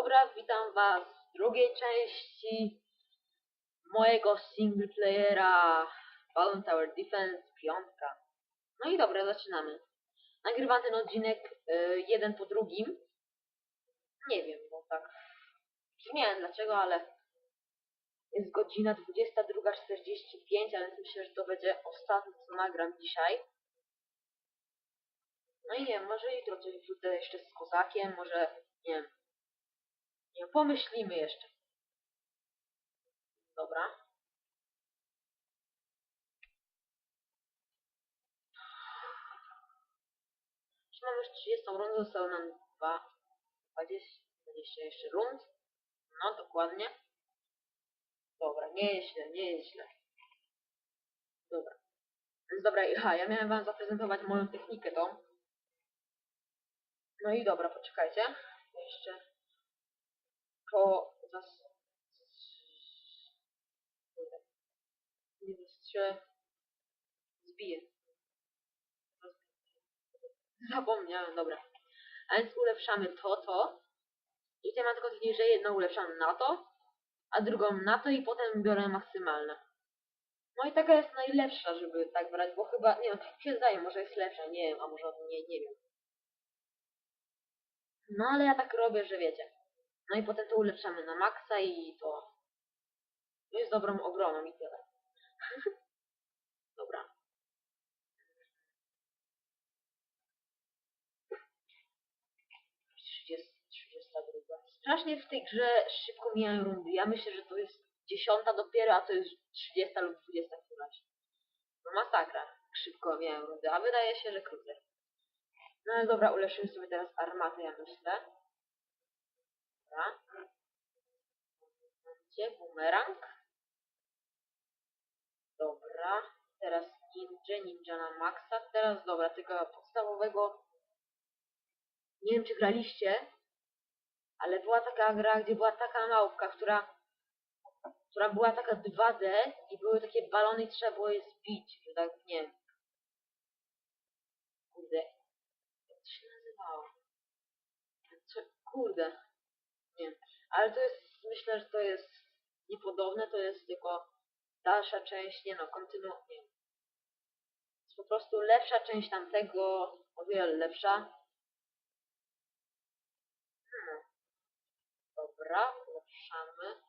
dobra, witam was w drugiej części mojego singleplayera Balloon Tower Defense 5. No i dobra, zaczynamy. Nagrywam ten odcinek y, jeden po drugim. Nie wiem, bo tak. Zmieniam dlaczego, ale jest godzina 22.45, ale myślę, że to będzie ostatnie co nagram dzisiaj. No i nie wiem, może jutro coś wrzucę jeszcze z kozakiem, może nie wiem. Nie, pomyślimy jeszcze. Dobra. Już mamy już 30 rundę, zostało nam 2, 20, 20 jeszcze rund. No, dokładnie. Dobra, nie jest źle, nie jest źle. Dobra. Więc dobra, aha, ja miałem wam zaprezentować moją technikę tą. No i dobra, poczekajcie. Jeszcze to zas... Nie zastrzelę. Zbiję. Zapomniałem, dobra. A więc ulepszamy to, to. I tutaj mam tylko taki, że jedno ulepszam na to, a drugą na to i potem biorę maksymalne. No i taka jest najlepsza, żeby tak brać, bo chyba, nie wiem, tak się zdaje, może jest lepsza, nie wiem, a może nie, nie wiem. No ale ja tak robię, że wiecie. No i potem to ulepszamy na maksa i to jest dobrą obroną i tyle. Dobra. Strasznie w tej grze szybko mijają rundy. Ja myślę, że to jest dziesiąta dopiero, a to jest trzydziesta lub dwudziesta któraś. No masakra. Szybko mijają rundy, a wydaje się, że krócej. No ale dobra, ulepszymy sobie teraz armatę, ja myślę. Dobra. Gdzie? Bumerang. Dobra. Teraz ninja, ninja na maksa. Teraz dobra, tego podstawowego. Nie wiem czy graliście, ale była taka gra, gdzie była taka małpka, która która była taka 2D i były takie balony i trzeba było je zbić, że tak nie wiem. Kurde. Jak to się nazywało? Co, kurde. Ale to jest, myślę, że to jest niepodobne, to jest tylko dalsza część, nie no, kontynu... nie wiem. Jest po prostu lepsza część tamtego, o wiele lepsza. Hmm. Dobra, ulepszamy.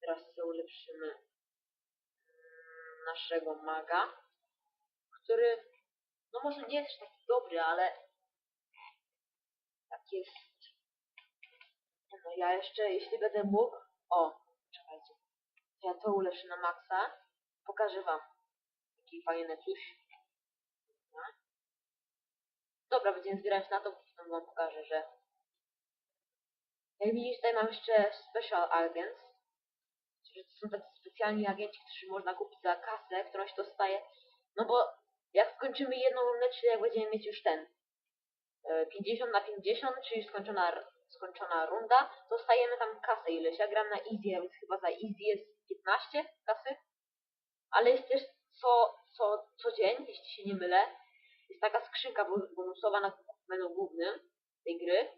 Teraz sobie ulepszymy mm, naszego maga, który, no może nie jest taki dobry, ale tak jest. No ja jeszcze, jeśli będę mógł, o, czekajcie, ja to ulepszę na maksa, pokażę wam, jaki fajny coś. Dobra. Będziemy zbierać na to, potem wam pokażę, że jak widzisz, tutaj mam jeszcze Special Agents, że to są tacy specjalni agenci, którzy można kupić za kasę, którą się dostaje. No bo jak skończymy jedną rundę, czyli jak będziemy mieć już ten 50 na 50, czyli skończona, skończona runda, dostajemy tam kasę ileś. Ja gram na easy, więc chyba za easy jest 15 kasy. Ale jest też co, co, co dzień, jeśli się nie mylę, jest taka skrzynka bonusowa na menu głównym tej gry.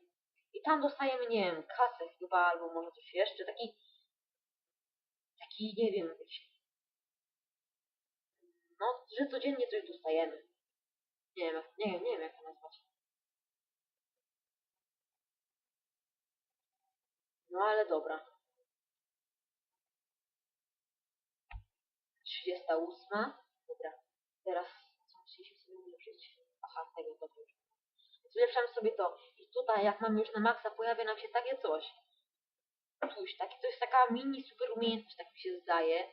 I tam dostajemy, nie wiem, kasę chyba, albo może coś jeszcze. Taki taki, nie wiem, no, że codziennie coś dostajemy. Nie wiem, nie wiem, nie wiem jak to No ale dobra. 38. Dobra. Teraz co musieliśmy sobie ulepszyć? Aha, tego dobrze. Ulepszamy sobie to. I tutaj, jak mamy już na maksa, pojawia nam się takie coś coś, taki, to jest taka mini super umiejętność, tak mi się zdaje.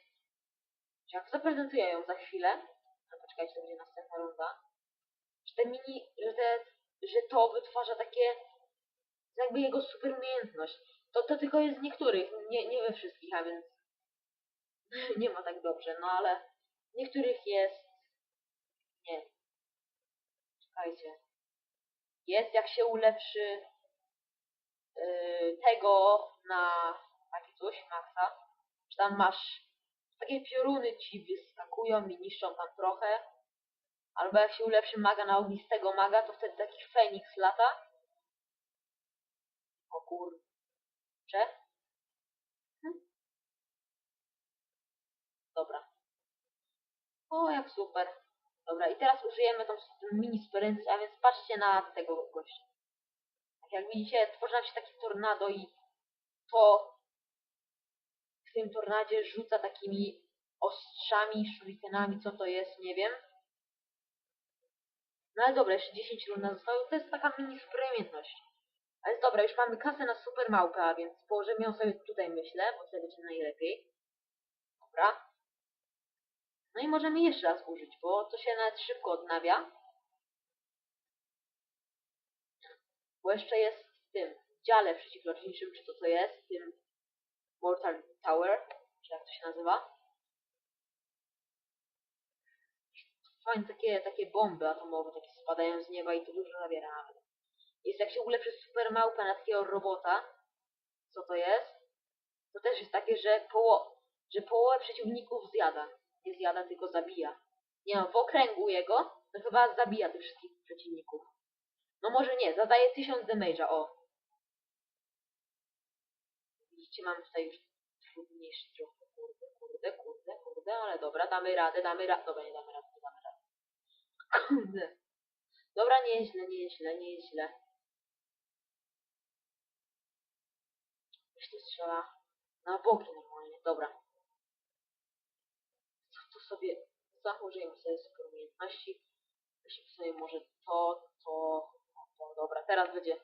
Jak zaprezentuję ją za chwilę, no poczekajcie, to będzie następna runda, że te mini, że, te, że to wytwarza takie, jakby jego super umiejętność. To, to tylko jest z niektórych, nie, nie we wszystkich, a więc nie ma tak dobrze, no ale niektórych jest, nie czekajcie, jest jak się ulepszy yy, tego na takie coś, maksa, że tam masz takie pioruny ci wyskakują i niszczą tam trochę. Albo jak się ulepszy maga na ognistego maga, to wtedy taki Feniks lata. Kurcze. Hm. Dobra. O, jak super. Dobra, i teraz użyjemy tą mini sprincy, a więc patrzcie na tego gościa. Tak jak widzicie, tworzy nam się taki tornado i to w tym tornadzie rzuca takimi ostrzami, shurikenami, co to jest, nie wiem. No ale dobra, jeszcze 10 rund zostało, to jest taka mini super umiejętność. Ale dobra, już mamy kasę na super małpę, a więc położymy ją sobie tutaj, myślę, bo wtedy będzie najlepiej. Dobra. No i możemy jeszcze raz użyć, bo to się nawet szybko odnawia. Bo jeszcze jest w tym dziale przeciwlotniczym, czy to co jest, w tym Mortal Tower, czy jak to się nazywa. Fajne takie, takie bomby atomowe, takie spadają z nieba i to dużo zabiera nawet. Jest jak się ulepszy super małpa na takiego robota, co to jest, to też jest takie, że, poło że połowę przeciwników zjada. Nie zjada, tylko zabija. Nie no, w okręgu jego, to chyba zabija tych wszystkich przeciwników. No może nie, zadaje 1000 damage'a, o. Widzicie, mam tutaj już trudniejszy trochę, kurde, kurde, kurde, kurde, ale dobra, damy radę, damy radę, dobra, nie damy rady, nie damy rady. Kurde. Dobra, nie jest źle, to strzela na boki normalnie, dobra. Tu sobie założymy sobie super umiejętności. Weźmy sobie może to, to, to, dobra, teraz będzie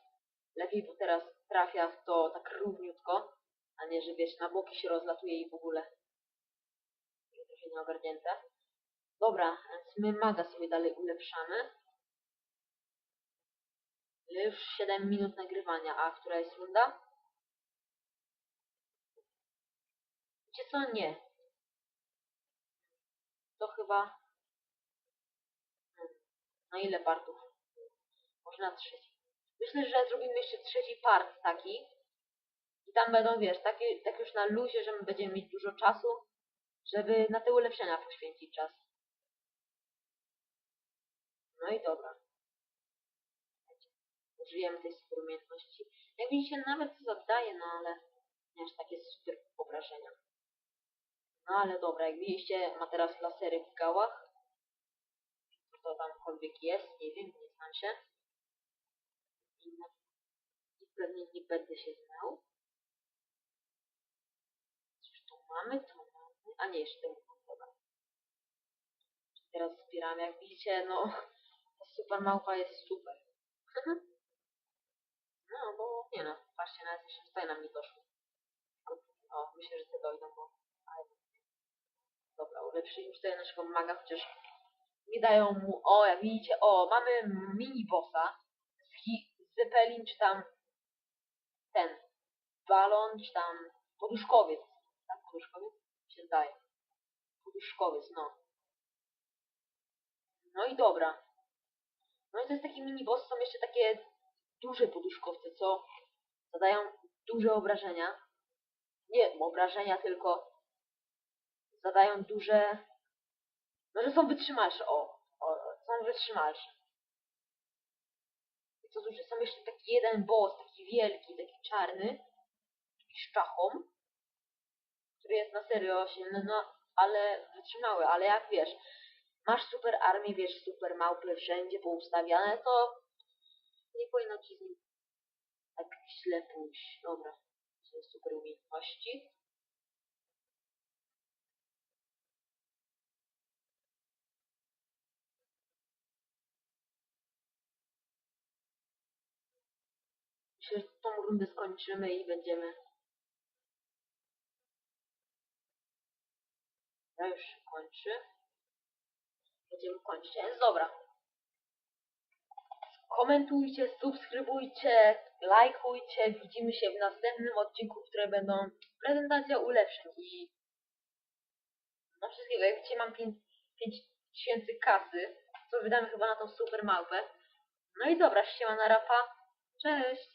lepiej, bo teraz trafia w to tak równiutko, a nie, że wiesz, na boki się rozlatuje i w ogóle to się nie ogarnięte. Dobra, więc my maga sobie dalej ulepszamy. Już 7 minut nagrywania, a która jest runda? Wiecie co? Nie. To chyba... Na ile partów? Może na trzeci. Myślę, że zrobimy jeszcze trzeci part taki. I tam będą, wiesz, takie, tak już na luzie, że my będziemy mieć dużo czasu, żeby na te ulepszenia poświęcić czas. No i dobra. Użyjemy tej super umiejętności. Jak widzicie, nawet to zadaje, no ale nie aż takie super obrażenia. No ale dobra, jak widzicie, ma teraz lasery w gałach. Co to tamkolwiek jest, nie wiem, nie znam się. I, no, i pewnie nie będę się znał. Cóż tu mamy? Tu mamy. A nie, jeszcze nie mam, dobra. Teraz zbieramy, jak widzicie, no ta super małpa jest super. no, bo nie no, patrzcie, nawet jeszcze tutaj nam nie doszło. O, myślę, że te dojdą, bo... Ale... Dobra, ulepszyliśmy tutaj naszego maga, chociaż nie dają mu... O, jak widzicie, o, mamy mini bossa. Zeppelin, czy tam ten balon, czy tam poduszkowiec. Tak, poduszkowiec? Się zdaje. Poduszkowiec, no. No i dobra. No i to jest taki mini boss, są jeszcze takie duże poduszkowce, co zadają duże obrażenia. Nie obrażenia, tylko zadają duże... No, że są wytrzymalsze, o. o są wytrzymalsze. I co duże, są jeszcze taki jeden boss, taki wielki, taki czarny, taki szczachom, który jest na serio silny, no, ale wytrzymały, ale jak wiesz, masz super armię, wiesz, super małpy wszędzie poustawiane, to nie powinno ci z nim tak źle pójść. Dobra, to jest super umiejętności. Myślę, że tą rundę skończymy i będziemy... Ja już się kończy. Będziemy kończyć, więc dobra. Komentujcie, subskrybujcie, lajkujcie. Widzimy się w następnym odcinku, które będą prezentacja ulepszeń i no wszystkiego. Jak widzicie mam 5000 kasy, co wydamy chyba na tą super małpę. No i dobra, się ma na rapa. Cześć!